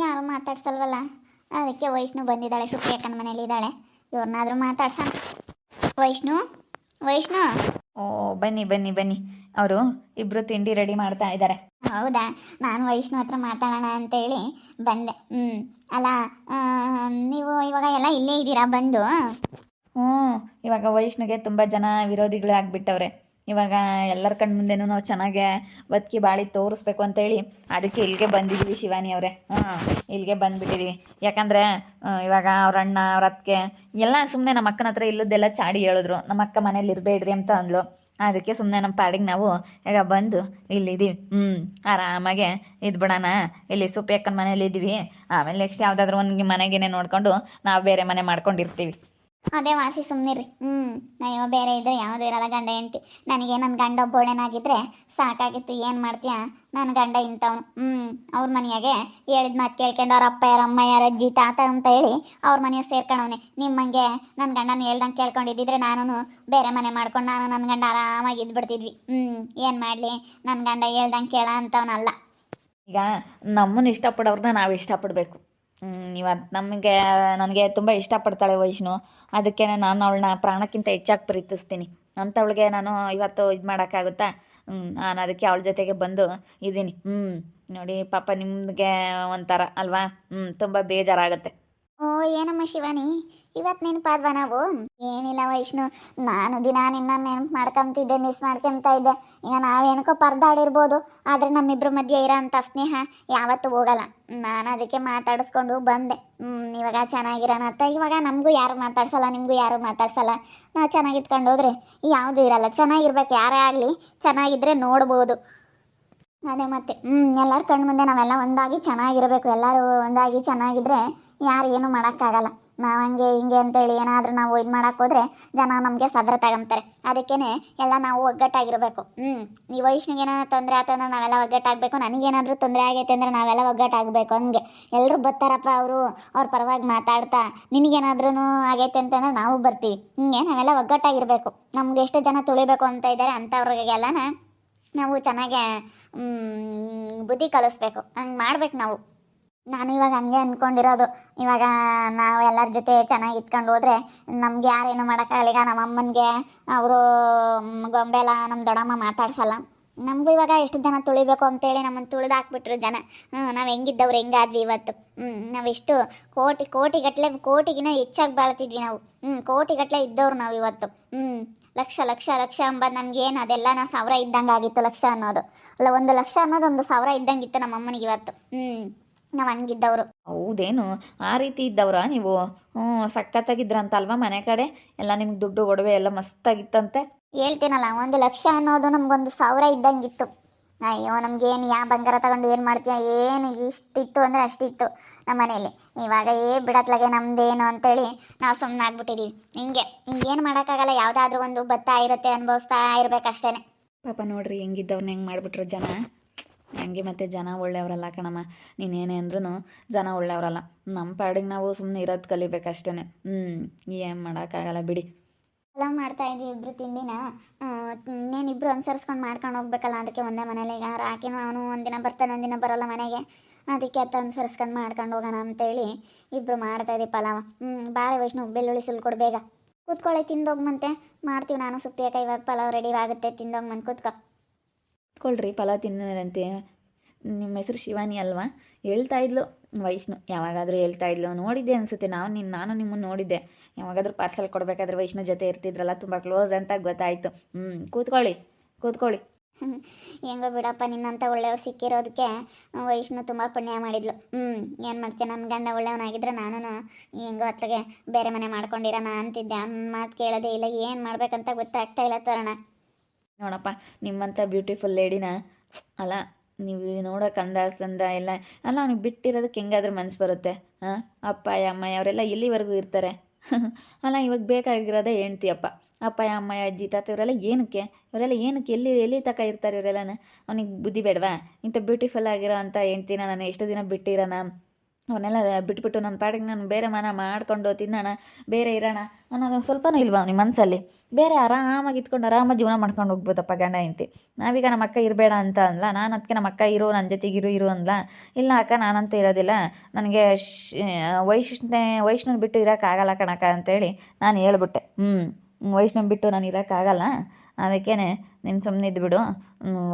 ಯಾರು ಮಾತಾಡ್ಸಲ್ವಲ್ಲ? ಅದಕ್ಕೆ ವೈಷ್ಣು ಬಂದಿದ್ದಾಳೆ ಸುಪ್ರಿಯಕ್ಕನ ಮನೇಲಿ ಇದ್ದಾಳೆ. ಇವ್ರನ್ನಾದ್ರೂ ಮಾತಾಡ್ಸೋಣ ವೈಷ್ಣು? ವೈಷ್ಣು? ಓ ಬನ್ನಿ ಬನ್ನಿ ಬನ್ನಿ. ಅವರು ಇಬ್ಬರು ತಿಂಡಿ ರೆಡಿ ಮಾಡ್ತಾ ಇದ್ದಾರೆ. ಹೌದಾ? ನಾನು ವೈಷ್ಣು ಹತ್ರ ಮಾತಾಡೋಣ ಅಂತೇಳಿ ಬಂದೆ. ಹ್ಞೂ ಅಲ್ಲ ನೀವು ಇವಾಗ ಎಲ್ಲ ಇಲ್ಲೇ ಇದ್ದೀರಾ ಬಂದು? ಹ್ಞೂ ಇವಾಗ ವೈಷ್ಣುಗೆ ತುಂಬ ಜನ ವಿರೋಧಿಗಳು ಆಗ್ಬಿಟ್ಟವ್ರೆ. ಇವಾಗ ಎಲ್ಲರ ಕಣ್ಣು ಮುಂದೆನೂ ನಾವು ಚೆನ್ನಾಗೆ ಬದುಕಿ ಬಾಳಿ ತೋರಿಸ್ಬೇಕು ಅಂತೇಳಿ ಅದಕ್ಕೆ ಇಲ್ಲಿಗೆ ಬಂದಿದ್ದೀವಿ ಶಿವಾನಿ ಅವರೇ. ಹಾಂ, ಇಲ್ಲಿಗೆ ಬಂದುಬಿಟ್ಟಿದ್ದೀವಿ ಯಾಕಂದರೆ ಇವಾಗ ಅವ್ರ ಅಣ್ಣ, ಅವ್ರ ಅತ್ತಿಗೆ ಎಲ್ಲ ಸುಮ್ಮನೆ ನಮ್ಮ ಅಕ್ಕನ ಹತ್ರ ಇಲ್ಲದೆಲ್ಲ ಚಾಡಿ ಹೇಳಿದ್ರು. ನಮ್ಮ ಅಕ್ಕ ಮನೇಲಿ ಇರಬೇಡ್ರಿ ಅಂತ ಅಂದ್ಲು. ಅದಕ್ಕೆ ಸುಮ್ಮನೆ ನಮ್ಮ ಪಾಡಿಗೆ ನಾವು ಈಗ ಬಂದು ಇಲ್ಲಿದ್ದೀವಿ ಹ್ಞೂ ಆರಾಮಾಗೆ ಇದ್ಬಿಡೋಣ ಇಲ್ಲಿ ಸುಪ್ಪಿ ಅಕ್ಕನ ಮನೇಲಿ ಇದ್ದೀವಿ ಆಮೇಲೆ ನೆಕ್ಸ್ಟ್ ಯಾವುದಾದ್ರೂ ಒಂದು ಮನೆಗೇನೆ ನೋಡಿಕೊಂಡು ನಾವು ಬೇರೆ ಮನೆ ಮಾಡ್ಕೊಂಡಿರ್ತೀವಿ. ಅದೇ ವಾಸಿ ಸುಮ್ಮನಿರಿ ಹ್ಞೂ ಅಯ್ಯೋ ಬೇರೆ ಇದ್ರೆ ಯಾವುದೂ ಇರಲ್ಲ ಗಂಡ, ಹೆಂಡತಿ. ನನಗೆ ನನ್ನ ಗಂಡ ಬೋಳೆನಾಗಿದ್ರೆ ಸಾಕಾಗಿತ್ತು, ಏನು ಮಾಡ್ತೀಯ? ನನ್ನ ಗಂಡ ಇಂಥವ್ನು. ಹ್ಞೂ ಅವ್ರ ಮನೆಯಾಗೆ ಹೇಳಿದ ಮಾತು ಕೇಳ್ಕೊಂಡು ಅವ್ರ ಅಪ್ಪ ಯಾರ, ಅಮ್ಮ ಯಾರ, ಅಜ್ಜಿ, ತಾತ ಅಂತ ಹೇಳಿ ಅವ್ರ ಮನೆಯಾಗ ಸೇರ್ಕೊಂಡವ್ನೆ ನಿಮ್ಮಂಗೆ ನನ್ನ ಗಂಡನ ಹೇಳ್ದಂಗೆ ಕೇಳ್ಕೊಂಡಿದ್ದಿದ್ರೆ ನಾನು ಬೇರೆ ಮನೆ ಮಾಡ್ಕೊಂಡು ನಾನು ನನ್ನ ಗಂಡ ಆರಾಮಾಗಿ ಇದ್ಬಿಡ್ತಿದ್ವಿ. ಹ್ಞೂ ಏನು ಮಾಡಲಿ? ನನ್ನ ಗಂಡ ಹೇಳ್ದಂಗೆ ಕೇಳ ಅಂತವನಲ್ಲ. ಈಗ ನಮ್ಮನ್ನು ಇಷ್ಟಪಡೋರ್ನ ನಾವು ಇಷ್ಟಪಡಬೇಕು. ಇವತ್ತು ನಮಗೆ, ನನಗೆ ತುಂಬ ಇಷ್ಟಪಡ್ತಾಳೆ ವೈಷ್ಣು. ಅದಕ್ಕೆ ನಾನು ಅವಳನ್ನ ಪ್ರಾಣಕ್ಕಿಂತ ಹೆಚ್ಚಾಗಿ ಪ್ರೀತಿಸ್ತೀನಿ. ಅಂಥವಳಿಗೆ ನಾನು ಇವತ್ತು ಇದು ಮಾಡೋಕ್ಕಾಗುತ್ತಾ? ನಾನು ಅದಕ್ಕೆ ಅವಳ ಜೊತೆಗೆ ಬಂದು ಇದ್ದೀನಿ ಹ್ಞೂ ನೋಡಿ ಪಾಪ ನಿಮಗೆ ಒಂಥರ ಅಲ್ವಾ? ಹ್ಞೂ ತುಂಬ ಬೇಜಾರಾಗುತ್ತೆ. ಓ, ಏನಮ್ಮ ಶಿವಾನಿ? ಇವತ್ತು ನೆನಪಾದ್ವಾ ನಾವು? ಏನಿಲ್ಲ ವೈಷ್ಣು, ನಾನು ದಿನ ನಿನ್ನ ನೆನಪು ಮಾಡ್ಕೊಂತಿದ್ದೆ ಮಿಸ್ ಮಾಡ್ಕೊಂತ ಇದ್ದೆ. ಈಗ ನಾವೇನಕ್ಕೋ ಪರ್ದಾಡಿರ್ಬೋದು, ಆದರೆ ನಮ್ಮಿಬ್ರ ಮಧ್ಯೆ ಇರೋ ಸ್ನೇಹ ಯಾವತ್ತೂ ಹೋಗಲ್ಲ. ನಾನು ಅದಕ್ಕೆ ಮಾತಾಡಿಸ್ಕೊಂಡು ಬಂದೆ. ಇವಾಗ ಚೆನ್ನಾಗಿರೋಣ ಅಂತ. ಇವಾಗ ನಮಗೂ ಯಾರು ಮಾತಾಡ್ಸಲ್ಲ, ನಿಮಗೂ ಯಾರು ಮಾತಾಡ್ಸಲ್ಲ. ನಾವು ಚೆನ್ನಾಗಿತ್ಕೊಂಡು ಹೋದ್ರೆ, ಯಾವುದೂ ಇರಲ್ಲ. ಚೆನ್ನಾಗಿರ್ಬೇಕು, ಯಾರೇ ಆಗಲಿ, ಚೆನ್ನಾಗಿದ್ರೆ ನೋಡ್ಬೋದು. ಅದೇ ಮತ್ತೆ ಹ್ಞೂ ಎಲ್ಲರ ಕಣ್ಣು ಮುಂದೆ ನಾವೆಲ್ಲ ಒಂದಾಗಿ ಚೆನ್ನಾಗಿರಬೇಕು. ಎಲ್ಲರೂ ಒಂದಾಗಿ ಚೆನ್ನಾಗಿದ್ರೆ ಯಾರು ಏನು ಮಾಡೋಕ್ಕಾಗಲ್ಲ. ನಾವು ಹಂಗೆ ಹಿಂಗೆ ಅಂತೇಳಿ ಏನಾದರೂ ನಾವು ಇದು ಮಾಡೋಕೆ ಹೋದರೆ ಜನ ನಮಗೆ ಸದ್ರ ತಗೊಂತಾರೆ ಅದಕ್ಕೇ ಎಲ್ಲ ನಾವು ಒಗ್ಗಟ್ಟಾಗಿರಬೇಕು. ಹ್ಞೂ ಈ ವೈಷ್ಣಿಗೆ ಏನಾದ್ರು ತೊಂದರೆ ಆಯ್ತು ಅಂದ್ರೆ ನಾವೆಲ್ಲ ಒಗ್ಗಟ್ಟಾಗಬೇಕು. ನನಗೇನಾದರೂ ತೊಂದರೆ ಆಗೈತೆ ಅಂದರೆ ನಾವೆಲ್ಲ ಒಗ್ಗಟ್ಟಾಗಬೇಕು ಹಂಗೆ. ಎಲ್ಲರೂ ಬರ್ತಾರಪ್ಪ ಅವರು, ಅವ್ರ ಪರವಾಗಿ ಮಾತಾಡ್ತಾ. ನಿನಗೇನಾದ್ರೂ ಆಗೈತೆ ಅಂತಂದ್ರೆ ನಾವು ಬರ್ತೀವಿ. ಹಿಂಗೆ ನಾವೆಲ್ಲ ಒಗ್ಗಟ್ಟಾಗಿರಬೇಕು. ನಮ್ಗೆ ಎಷ್ಟು ಜನ ತುಳಿಬೇಕು ಅಂತ ಇದ್ದಾರೆ ಅಂಥವ್ರಿಗೆಲ್ಲನ ನಾವು ಚೆನ್ನಾಗೆ ಬುದ್ಧಿ ಕಲಿಸ್ಬೇಕು. ಹಂಗೆ ಮಾಡ್ಬೇಕು ನಾವು. ನಾನು ಇವಾಗ ಹಂಗೆ ಅಂದ್ಕೊಂಡಿರೋದು ಇವಾಗ ನಾವು ಎಲ್ಲರ ಜೊತೆ ಚೆನ್ನಾಗಿ ಇಟ್ಕೊಂಡು ಹೋದ್ರೆ ನಮ್ಗೆ ಯಾರೇನು ಮಾಡೋಕ್ಕಾಗಲ್ಲ. ಈಗ ನಮ್ಮ ಅಮ್ಮನಿಗೆ ಅವರು ಗೊಂಬೆಲ್ಲ ನಮ್ಮ ದೊಡ್ಡಮ್ಮ ಮಾತಾಡ್ಸಲ್ಲ. ನಮಗೂ ಇವಾಗ ಎಷ್ಟು ಜನ ತುಳಿಬೇಕು ಅಂತೇಳಿ ನಮ್ಮನ್ನು ತುಳಿದು ಹಾಕ್ಬಿಟ್ರು ಜನ. ಹ್ಞೂ ನಾವು ಹೆಂಗಿದ್ದವ್ರು ಹೆಂಗಾದ್ವಿ ಇವತ್ತು. ಹ್ಞೂ ನಾವೆಷ್ಟು ಕೋಟಿ ಕೋಟಿಗಟ್ಟಲೆ ಕೋಟಿಗಿನ ಹೆಚ್ಚಾಗಿ ಬಾಳ್ತಿದ್ವಿ ನಾವು. ಹ್ಞೂ ಕೋಟಿಗಟ್ಟಲೆ ಇದ್ದವ್ರು ನಾವು ಇವತ್ತು. ಹ್ಞೂ ಲಕ್ಷ ಲಕ್ಷ ಲಕ್ಷ ಅಂಬದು ನಮ್ಗೇನು ಅದೆಲ್ಲ ನಾವು ಸಾವಿರ ಇದ್ದಂಗೆ ಆಗಿತ್ತು ಲಕ್ಷ ಅನ್ನೋದು. ಅಲ್ಲ, ಒಂದು ಲಕ್ಷ ಅನ್ನೋದು ಒಂದು ಸಾವಿರ ಇದ್ದಂಗೆ ಇತ್ತು ನಮ್ಮ ಅಮ್ಮನಿಗೆ ಇವತ್ತು. ಹ್ಞೂ ನಾವು ಹಂಗಿದ್ದವರು. ಹೌದೇನು? ಆ ರೀತಿ ಇದ್ದವ್ರಾ ನೀವು? ಹ್ಞೂ ಸಖತ್ತಾಗಿದ್ರಂತಲ್ವ ಮನೆ ಕಡೆ? ಎಲ್ಲ ನಿಮ್ಗೆ ದುಡ್ಡು, ಒಡವೆ ಎಲ್ಲ ಮಸ್ತಾಗಿತ್ತಂತೆ. ಹೇಳ್ತೀನಲ್ಲ, ಒಂದು ಲಕ್ಷ ಅನ್ನೋದು ನಮಗೊಂದು ಸಾವಿರ ಇದ್ದಂಗಿತ್ತು. ಅಯ್ಯೋ, ನಮಗೇನು ಯಾವ ಬಂಗಾರ ತಗೊಂಡು ಏನು ಮಾಡ್ತೀಯ? ಏನು ಇಷ್ಟಿತ್ತು ಅಂದರೆ ಅಷ್ಟಿತ್ತು ನಮ್ಮ ಮನೇಲಿ ಇವಾಗ ಏ ಬಿಡತ್ಲಾಗೆ ನಮ್ದೇನು ಅಂತೇಳಿ ನಾವು ಸುಮ್ಮನೆ ಆಗ್ಬಿಟ್ಟಿದ್ದೀವಿ ಹಿಂಗೆ ಏನು ಮಾಡೋಕ್ಕಾಗಲ್ಲ, ಯಾವುದಾದ್ರೂ ಒಂದು ಭತ್ತ ಇರುತ್ತೆ ಅನುಭವಿಸ್ತಾ ಇರಬೇಕಷ್ಟೇ ಪಾಪ ನೋಡ್ರಿ ಹೆಂಗಿದ್ದವ್ರನ್ನ ಹೆಂಗೆ ಮಾಡಿಬಿಟ್ರು ಜನ. ಹಂಗೆ ಮತ್ತೆ ಜನ ಒಳ್ಳೆಯವರಲ್ಲ ಕಣಮ್ಮ. ನೀನೇನೇ ಅಂದ್ರೂ ಜನ ಒಳ್ಳೆಯವರಲ್ಲ. ನಮ್ಮ ಪಾಡಿಗೆ ನಾವು ಸುಮ್ಮನೆ ಇರೋದು ಕಲಿಬೇಕಷ್ಟೇ ಹ್ಞೂ ಏನು ಮಾಡೋಕ್ಕಾಗಲ್ಲ ಬಿಡಿ. ಎಲ್ಲ ಮಾಡ್ತಾ ಇದ್ವಿ ಇಬ್ರು ತಿಂಡಿನ. ಇನ್ನೇನಿಬ್ರು ಅನುಸರಿಸ್ಕೊಂಡು ಮಾಡ್ಕೊಂಡು ಹೋಗ್ಬೇಕಲ್ಲ, ಅದಕ್ಕೆ ಒಂದೇ ಮನೇಲಿ ಈಗ ರಾಕಿನೂ ಅವನು ಒಂದಿನ ಬರ್ತಾನೆ, ಒಂದಿನ ಬರೋಲ್ಲ ಮನೆಗೆ. ಅದಕ್ಕೆ ಅತ್ತ ಅನುಸರಿಸ್ಕೊಂಡು ಮಾಡ್ಕೊಂಡು ಹೋಗೋಣ ಅಂತೇಳಿ ಇಬ್ರು ಮಾಡ್ತಾ ಇದ್ದೀವಿ ಪಲಾವ್. ಹ್ಞೂ ಬಾರೆ ವೈಷ್ಣು, ಬೆಳ್ಳುಳ್ಳಿ ಸುಲ್ಕೊಡು ಬೇಗ. ಕೂತ್ಕೊಳ್ಳಿ ತಿಂದೋಗ್ಮಂತೆ. ಮಾಡ್ತೀವಿ ನಾನು ಸುಪ್ಪಿಯಾಕ ಇವಾಗ ಪಲಾವ್ ರೆಡಿ ಆಗುತ್ತೆ, ತಿಂದೋಗ್ಮಂತ ಕೂತ್ಕೊ. ಕೂತ್ಕೊಳ್ರಿ, ಪಲಾವ್ ತಿನ್ನರಂತೆ ನಿಮ್ಮ ಹೆಸರು ಶಿವಾನಿ ಅಲ್ವಾ? ಹೇಳ್ತಾ ಇದ್ಲು ವೈಷ್ಣು. ಯಾವಾಗಾದರೂ ಹೇಳ್ತಾ ಇದ್ಲು. ನೋಡಿದ್ದೆ ಅನಿಸುತ್ತೆ. ನಾವು ನಿನ್ನ ನಾನು ನಿಮ್ಮನ್ನು ನೋಡಿದ್ದೆ. ಯಾವಾಗಾದ್ರೂ ಪಾರ್ಸಲ್ ಕೊಡಬೇಕಾದ್ರೆ ವೈಷ್ಣು ಜೊತೆ ಇರ್ತಿದ್ರಲ್ಲ ತುಂಬ ಕ್ಲೋಸ್ ಅಂತ ಗೊತ್ತಾಯಿತು. ಹ್ಞೂ ಕೂತ್ಕೊಳ್ಳಿ. ಕೂತ್ಕೊಳ್ಳಿ. ಹೆಂಗೋ ಬಿಡಪ್ಪ ನಿನ್ನಂಥ ಒಳ್ಳೆಯವ್ರು ಸಿಕ್ಕಿರೋದಕ್ಕೆ ವೈಷ್ಣು ತುಂಬ ಪುಣ್ಯ ಮಾಡಿದ್ಲು. ಹ್ಞೂ ಏನು ಮಾಡ್ತೀಯ ನನ್ನ ಗಂಡ ಒಳ್ಳೆಯವನಾಗಿದ್ರೆ ನಾನು ಹೆಂಗೋ ಹತ್ರಗೆ ಬೇರೆ ಮನೆ ಮಾಡ್ಕೊಂಡಿರೋಣ ಅಂತಿದ್ದೆ. ನನ್ನ ಮಾತು ಕೇಳೋದೇ ಇಲ್ಲ. ಏನು ಮಾಡಬೇಕಂತ ಗೊತ್ತಾಗ್ತಾ ಇಲ್ಲ ತೋರಣ. ನೋಡಪ್ಪ ನಿಮ್ಮಂಥ ಬ್ಯೂಟಿಫುಲ್ ಲೇಡಿನ ಅಲ್ಲ ನೀವು ನೋಡೋಕೆ ಅಂದ ಸಂದ ಎಲ್ಲ, ಅಲ್ಲ ಅವ್ನಿಗೆ ಬಿಟ್ಟಿರೋದಕ್ಕೆ ಹೆಂಗಾದ್ರೂ ಮನಸ್ಸು ಬರುತ್ತೆ ಹಾಂ ಅಪ್ಪ ಅಮ್ಮ, ಅವರೆಲ್ಲ ಎಲ್ಲಿವರೆಗೂ ಇರ್ತಾರೆ. ಅಲ್ಲ, ಇವಾಗ ಬೇಕಾಗಿರೋದೇ ಹೆಂಡ್ತಿಯಪ್ಪ ಅಪ್ಪ. ಅಮ್ಮ, ಅಜ್ಜಿ, ತಾತ, ಇವರೆಲ್ಲ ಏನಕ್ಕೆ? ಇವರೆಲ್ಲ ಏನಕ್ಕೆ? ಎಲ್ಲಿ ಎಲ್ಲಿ ತಕ ಇರ್ತಾರೆ ಇವರೆಲ್ಲನ? ಅವ್ನಿಗೆ ಬುದ್ಧಿ ಬೇಡವಾ? ಇಂಥ ಬ್ಯೂಟಿಫುಲ್ ಆಗಿರೋ ಅಂತ ಹೆಂಡ್ತಿನ ನಾನು ಎಷ್ಟು ದಿನ ಬಿಟ್ಟಿರೋಣ ಅವನ್ನೆಲ್ಲ ಬಿಟ್ಬಿಟ್ಟು ನನ್ನ ಪಾಡಿಗೆ ನಾನು ಬೇರೆ ಮನ ಮಾಡಿಕೊಂಡು ತಿನ್ನೋಣ, ಬೇರೆ ಇರೋಣ ಅನ್ನೋದು ಸ್ವಲ್ಪನೂ ಇಲ್ವಾ ನಿಮ್ಮ ಮನಸ್ಸಲ್ಲಿ ಬೇರೆ ಆರಾಮಾಗಿ ಇದ್ಕೊಂಡು ಆರಾಮಾಗಿ ಜೀವನ ಮಾಡ್ಕೊಂಡು ಹೋಗ್ಬೋದಪ್ಪ ಗಂಡ ಹೆಂಡತಿ. ನಾವೀಗ ನಮ್ಮ ಅಕ್ಕ ಇರಬೇಡ ಅಂತ ಅಂದ್ಲ, ನಾನು ಅದಕ್ಕೆ ನಮ್ಮ ಅಕ್ಕ ಇರು ನನ್ನ ಜೊತೆಗೆ ಇರು ಇರು ಅಂದ್ಲ. ಇಲ್ಲ ಅಕ್ಕ, ನಾನಂತ ಇರೋದಿಲ್ಲ. ನನಗೆ ವೈಷ್ಣೆ ವೈಷ್ಣವ್ ಬಿಟ್ಟು ಇರೋಕ್ಕಾಗಲ್ಲ ಕಣಕ್ಕ ಅಂತೇಳಿ ನಾನು ಹೇಳ್ಬಿಟ್ಟೆ. ಹ್ಞೂ ವೈಷ್ಣವ್ ಬಿಟ್ಟು ನಾನು ಇರೋಕ್ಕಾಗಲ್ಲ. ಅದಕ್ಕೇ ನೀನು ಸುಮ್ಮನೆ ಇದ್ಬಿಡು.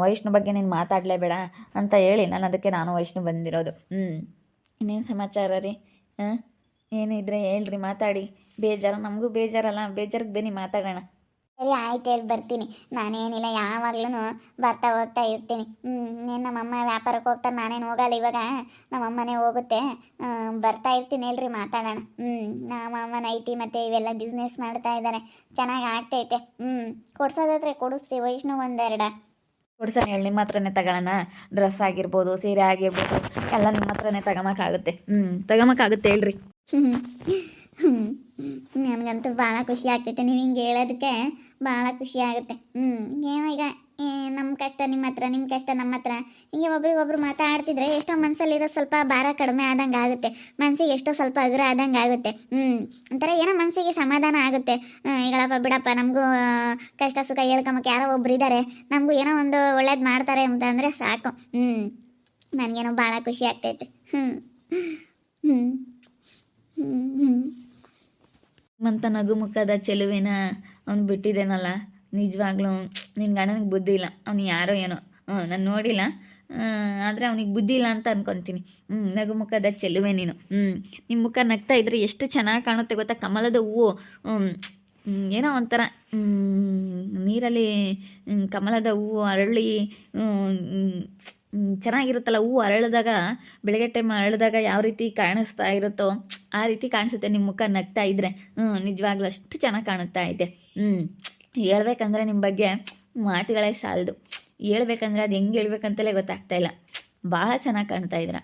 ವೈಷ್ಣವ್ ಬಗ್ಗೆ ನೀನು ಮಾತಾಡಲೇಬೇಡ ಅಂತ ಹೇಳಿ ನಾನು ಅದಕ್ಕೆ ನಾನು ವೈಷ್ಣವ್ ಬಂದಿರೋದು. ಹ್ಞೂ ಇನ್ನೇನು ಸಮಾಚಾರ ರೀ? ಹಾಂ ಏನಿದ್ರೆ ಹೇಳ್ರಿ, ಮಾತಾಡಿ. ಬೇಜಾರ, ನಮಗೂ ಬೇಜಾರಲ್ಲ, ಬೇಜಾರಿಗೆ ಬನ್ನಿ, ಮಾತಾಡೋಣ. ಸರಿ, ಆಯ್ತು ಹೇಳಿ, ಬರ್ತೀನಿ. ನಾನೇನಿಲ್ಲ ಯಾವಾಗ್ಲೂ ಬರ್ತಾ ಹೋಗ್ತಾ ಇರ್ತೀನಿ. ಹ್ಞೂ ನೀನು ನಮ್ಮಮ್ಮ ವ್ಯಾಪಾರಕ್ಕೆ ಹೋಗ್ತಾರೆ, ನಾನೇನು ಹೋಗಲ್ಲ ಇವಾಗ. ನಮ್ಮಮ್ಮನೇ ಹೋಗುತ್ತೆ. ಬರ್ತಾ ಇರ್ತೀನಿ ಹೇಳ್ರಿ, ಮಾತಾಡೋಣ. ಹ್ಞೂ ನಮ್ಮಮ್ಮ ನೈಟಿ ಮತ್ತು ಇವೆಲ್ಲ ಬಿಸ್ನೆಸ್ ಮಾಡ್ತಾ ಇದ್ದಾರೆ ಚೆನ್ನಾಗಿ ಆಗ್ತೈತೆ. ಹ್ಞೂ ಕೊಡ್ಸೋದಾದ್ರೆ ಕೊಡಿಸ್ರಿ ವೈಷ್ಣವ್ ಒಂದೆರಡ. ಕೊಡ್ಸೋಣ ಹೇಳಿ ನಿಮ್ಮ ಹತ್ರನೇ ತಗೊಳ್ಳೋಣ. ಡ್ರೆಸ್ ಆಗಿರ್ಬೋದು, ಸೀರೆ ಆಗಿರ್ಬೋದು, ಎಲ್ಲ ನಿಮ್ಮ ಹತ್ರನೇ ತಗೊಂಬಕ್ಕಾಗುತ್ತೆ ಹ್ಞೂ ತಗೊಂಬಕ್ಕಾಗುತ್ತೆ ಹೇಳ್ರಿ. ನನಗಂತೂ ಭಾಳ ಖುಷಿ ಆಗ್ತೈತೆ ನೀವು ಹಿಂಗೆ ಹೇಳೋದಕ್ಕೆ. ಭಾಳ ಖುಷಿ ಆಗುತ್ತೆ. ಹ್ಞೂ ಏನೋ ನಮ್ಮ ಕಷ್ಟ ನಿಮ್ಮ ಹತ್ರ ನಿಮ್ಮ ಕಷ್ಟ, ನಮ್ಮ ಹತ್ರ. ಹಿಂಗೆ ಒಬ್ರಿಗೊಬ್ರು ಮಾತಾಡ್ತಿದ್ರೆ ಎಷ್ಟೋ ಮನಸ್ಸಲ್ಲಿರೋ ಸ್ವಲ್ಪ ಭಾರ ಕಡಿಮೆ ಆದಂಗೆ ಆಗುತ್ತೆ. ಮನಸ್ಸಿಗೆ ಎಷ್ಟೋ ಸ್ವಲ್ಪ ಅಗ್ರ ಆದಂಗೆ ಆಗುತ್ತೆ. ಹ್ಞೂ ಒಂಥರ ಏನೋ ಮನಸ್ಸಿಗೆ ಸಮಾಧಾನ ಆಗುತ್ತೆ. ಹೇಳಪ್ಪ ಬಿಡಪ್ಪ, ನಮಗೂ ಕಷ್ಟ, ಸುಖ ಹೇಳ್ಕೊಂಬಕ್ಕೆ ಯಾರೋ ಒಬ್ರು ಇದ್ದಾರೆ ನಮಗೂ ಏನೋ ಒಂದು ಒಳ್ಳೇದು ಮಾಡ್ತಾರೆ ಅಂತ ಅಂದರೆ ಸಾಕು. ಹ್ಞೂ ನನಗೇನೋ ಭಾಳ ಖುಷಿ ಆಗ್ತೈತೆ. ಹ್ಞೂ ಹ್ಞೂ ಹ್ಞೂ ಮಂತ ನಗು ಮುಖದ ಚೆಲುವಿನ ಅವ್ನು ಬಿಟ್ಟಿದ್ದೇನಲ್ಲ ನಿಜವಾಗ್ಲೂ ನಿನ್ನ ಗಂಡನಿಗೆ ಬುದ್ಧಿ ಇಲ್ಲ. ಅವ್ನು ಯಾರೋ ಏನೋ. ಹ್ಞೂ ನಾನು ನೋಡಿಲ್ಲ. ಆದರೆ ಅವನಿಗೆ ಬುದ್ಧಿ ಇಲ್ಲ ಅಂತ ಅನ್ಕೊತೀನಿ. ಹ್ಞೂ ನಗು ಮುಖದ ಚೆಲುವೆ ನೀನು. ಹ್ಞೂ ನಿಮ್ಮ ಮುಖ ನಗ್ತಾ ಇದ್ರೆ ಎಷ್ಟು ಚೆನ್ನಾಗಿ ಕಾಣುತ್ತೆ ಗೊತ್ತಾ? ಕಮಲದ ಹೂವು. ಏನೋ ಒಂಥರ. ನೀರಲ್ಲಿ ಕಮಲದ ಹೂವು ಅರಳಿ ಚೆನ್ನಾಗಿರುತ್ತಲ್ಲ? ಹೂವು ಅರಳಿದಾಗ, ಬೆಳಗ್ಗೆ ಟೈಮ್ ಅರಳಿದಾಗ ಯಾವ ರೀತಿ ಕಾಣಿಸ್ತಾ ಇರುತ್ತೋ, ಆ ರೀತಿ ಕಾಣಿಸುತ್ತೆ ನಿಮ್ಮ ಮುಖ ನಗ್ತಾ ಇದ್ರೆ. ಹ್ಞೂ ನಿಜವಾಗ್ಲೂ ಅಷ್ಟು ಚೆನ್ನಾಗಿ ಕಾಣುತ್ತಾ ಇದೆ. ಹ್ಞೂ ಹೇಳ್ಬೇಕಂದ್ರೆ ನಿಮ್ಮ ಬಗ್ಗೆ ಮಾತುಗಳೇ ಸಾಲದು. ಹೇಳ್ಬೇಕಂದ್ರೆ ಅದು ಹೆಂಗೆ ಹೇಳ್ಬೇಕಂತಲೇ ಗೊತ್ತಾಗ್ತಾ ಇಲ್ಲ. ಭಾಳ ಚೆನ್ನಾಗಿ ಕಾಣ್ತಾ ಇದ್ರ.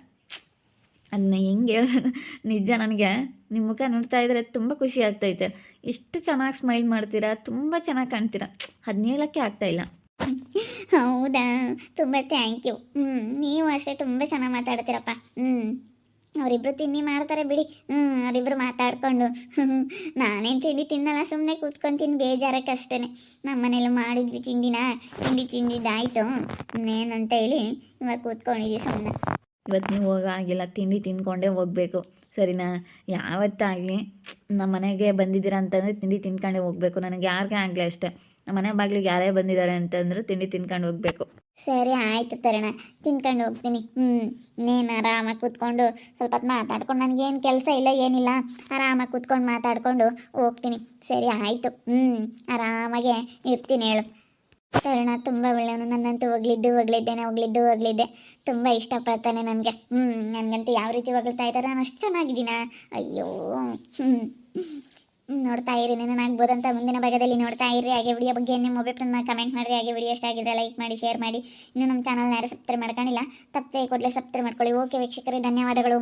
ಅದನ್ನ ಹೆಂಗೆ ನಿಜ ನನಗೆ ನಿಮ್ಮ ಮುಖ ನೋಡ್ತಾ ಇದ್ರೆ ತುಂಬ ಖುಷಿ ಆಗ್ತೈತೆ. ಎಷ್ಟು ಚೆನ್ನಾಗಿ ಸ್ಮೈಲ್ ಮಾಡ್ತೀರಾ, ತುಂಬ ಚೆನ್ನಾಗಿ ಕಾಣ್ತೀರಾ. ಅದನ್ನ ಹೇಳೋಕ್ಕೆ ಇಲ್ಲ. ಹೌದಾ? ತುಂಬ ಥ್ಯಾಂಕ್ ಯು ಹ್ಞೂ ನೀವು ಅಷ್ಟೇ ತುಂಬ ಚೆನ್ನಾಗಿ ಮಾತಾಡ್ತೀರಪ್ಪ. ಹ್ಞೂ ಅವರಿಬ್ರು ತಿಂಡಿ ಮಾಡ್ತಾರೆ ಬಿಡಿ. ಹ್ಞೂ ಅವರಿಬ್ರು ಮಾತಾಡ್ಕೊಂಡು. ನಾನೇನು ತಿಂಡಿ ತಿನ್ನಲ್ಲ ಸುಮ್ಮನೆ ಕೂತ್ಕೊಂತೀನಿ ಬೇಜಾರಕ್ಕೆ ಅಷ್ಟೇ ನಮ್ಮ ಮನೇಲಿ ಮಾಡಿದ್ವಿ ತಿಂಡಿನ. ತಿಂಡಿ ತಿಂದಿದ್ದಾಯಿತು. ಅಂತ ಹೇಳಿ ಇವಾಗ ಕೂತ್ಕೊಂಡಿದ್ವಿ ಸುಮ್ಮನೆ ಇವತ್ತು ನೀವು ಹೋಗಾಗಿಲ್ಲ ತಿಂಡಿ ತಿಂದ್ಕೊಂಡೇ ಹೋಗಬೇಕು. ಸರಿನಾ? ಯಾವತ್ತಾಗಲಿ ನಮ್ಮ ಮನೆಗೆ ಬಂದಿದ್ದೀರಾ ಅಂತಂದರೆ ತಿಂಡಿ ತಿನ್ಕೊಂಡೇ ಹೋಗಬೇಕು. ನನಗೆ ಯಾರಿಗೇ ಆಗಲಿ ಅಷ್ಟೇ. ನಮ್ಮ ಮನೆ ಬಾಗಿಲಿಗೆ ಯಾರೇ ಬಂದಿದ್ದಾರೆ ಅಂತಂದ್ರೆ ತಿಂಡಿ ತಿನ್ಕೊಂಡು ಹೋಗ್ಬೇಕು. ಸರಿ, ಆಯ್ತು ತರಣ. ತಿನ್ಕೊಂಡು ಹೋಗ್ತೀನಿ. ಹ್ಞೂ ನೀನು ಆರಾಮಾಗಿ ಕೂತ್ಕೊಂಡು ಸ್ವಲ್ಪ ಹೊತ್ತು ಮಾತಾಡ್ಕೊಂಡು ನನಗೇನು ಕೆಲಸ ಇಲ್ಲ, ಏನಿಲ್ಲ. ಆರಾಮಾಗಿ ಕೂತ್ಕೊಂಡು ಮಾತಾಡ್ಕೊಂಡು ಹೋಗ್ತೀನಿ. ಸರಿ, ಆಯಿತು. ಹ್ಞೂ ಆರಾಮಾಗೆ ಇರ್ತೀನಿ ಹೇಳು. ತರಣ ತುಂಬ ಒಳ್ಳೆಯವನು. ನನ್ನಂತೂ ಹೊಗಳಿದ್ದು ಹೊಗಳಿದ್ದೇನೆ ಹೊಗಳಿದ್ದು ಹೊಗಳಿದ್ದೆ ತುಂಬ ಇಷ್ಟಪಡ್ತಾನೆ ನನಗೆ. ಹ್ಞೂ ನನಗಂತೂ ಯಾವ ರೀತಿ ಹೊಗಳ್ತಾ ಇದ್ದಾರೆ, ನಾನು ಅಷ್ಟು ಚೆನ್ನಾಗಿದ್ದೀನ? ಅಯ್ಯೋ. ಹ್ಞೂ ನೋಡ್ತಾ ಇರಿ, ನಿನ್ನ ಆಗ್ಬೋದಂತ ಮುಂದಿನ ಭಾಗದಲ್ಲಿ ನೋಡ್ತಾ ಇರಿ. ಹಾಗೆ ವಿಡಿಯೋ ಬಗ್ಗೆ ನಿಮ್ಮ ಅಭಿಪ್ರಾಯನ ಕಮೆಂಟ್ ಮಾಡಿರಿ. ಹಾಗೆ ವಿಡಿಯೋ ಇಷ್ಟ ಆಗಿದ್ರೆ ಲೈಕ್ ಮಾಡಿ ಶೇರ್ ಮಾಡಿ. ಇನ್ನು ನಮ್ಮ ಚಾನಲ್ನ ಯಾರು ಸಬ್ಸ್ಕ್ರೈಬ್ ಮಾಡ್ಕೊಂಡಿಲ್ಲ, ತಪ್ಪದೆ ಕೂಡಲೇ ಸಬ್ಸ್ಕ್ರೈಬ್ ಮಾಡ್ಕೊಳ್ಳಿ. ಓಕೆ ವೀಕ್ಷಕರೇ, ಧನ್ಯವಾದಗಳು.